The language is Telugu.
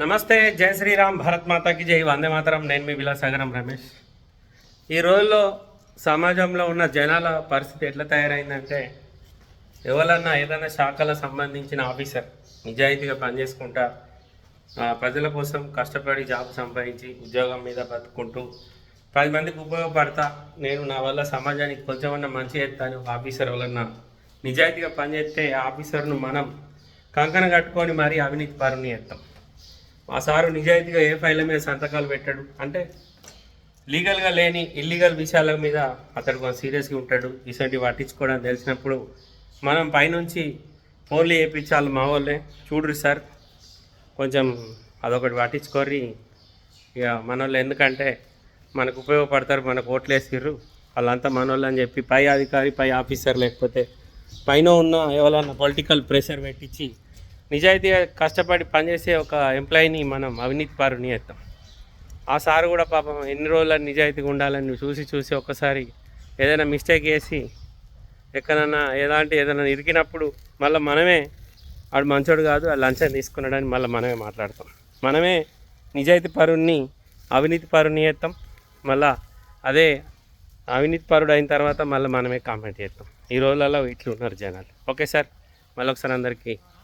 నమస్తే జయ శ్రీరామ్ భారత్ మాతాకి జై వందే మాతరం. నేను మీ విలాసాగరం రమేష్. ఈ రోజుల్లో సమాజంలో ఉన్న జనాల పరిస్థితి ఎట్లా తయారైందంటే ఎవరన్నా ఏదైనా శాఖలకు సంబంధించిన ఆఫీసర్ నిజాయితీగా పనిచేసుకుంటా ప్రజల కోసం కష్టపడి జాబ్ సంపాదించి ఉద్యోగం మీద బతుకుంటూ పది మందికి ఉపయోగపడతా నేను నా వల్ల సమాజానికి కొంచెమన్నా మంచి చేస్తాను ఒక ఆఫీసర్ వలన నిజాయితీగా పనిచేస్తే ఆ ఆఫీసర్ను మనం కంకణ కట్టుకొని మరీ అవినీతి పరుని చేస్తాం. మా సారు నిజాయితీగా ఏ ఫైళ్ళ మీద సంతకాలు పెట్టాడు? అంటే లీగల్గా లేని ఇల్లీగల్ విషయాల మీద అతడు కొంచెం సీరియస్గా ఉంటాడు. ఇటువంటి పట్టించుకోవడం తెలిసినప్పుడు మనం పైనుంచి ఫోన్లు చేయించాలి మా వాళ్ళే. చూడరు సార్ కొంచెం అదొకటి పట్టించుకోరి ఇక మన వాళ్ళు ఎందుకంటే మనకు ఉపయోగపడతారు మనకు ఓట్లు వేసిర్రు. వాళ్ళంతా మన వాళ్ళు అని చెప్పి పై అధికారి పై ఆఫీసర్ లేకపోతే పైన ఉన్న ఎవరన్నా పొలిటికల్ ప్రెషర్ పెట్టించి నిజాయితీగా కష్టపడి పనిచేసే ఒక ఎంప్లాయీని మనం అవినీతి పారుని చేస్తాం. ఆ సార్ కూడా పాపం ఎన్ని రోజులు నిజాయితీగా ఉండాలని చూసి చూసి ఒక్కసారి ఏదైనా మిస్టేక్ చేసి ఎక్కడన్నా ఎలాంటి ఏదైనా ఇరికినప్పుడు మళ్ళీ మనమే వాడు మంచోడు కాదు ఆ లంచం తీసుకున్నాడని మళ్ళీ మనమే మాట్లాడతాం. మనమే నిజాయితీ పరుణ్ణి అవినీతి పరుణ్ణి చేస్తాం. మళ్ళా అదే అవినీతి పరుడు అయిన తర్వాత మళ్ళీ మనమే కామెంట్ చేస్తాం. ఈ రోజులలో ఇట్లు ఉన్నారు జనాలు. ఓకే సార్ మళ్ళీ ఒకసారి అందరికీ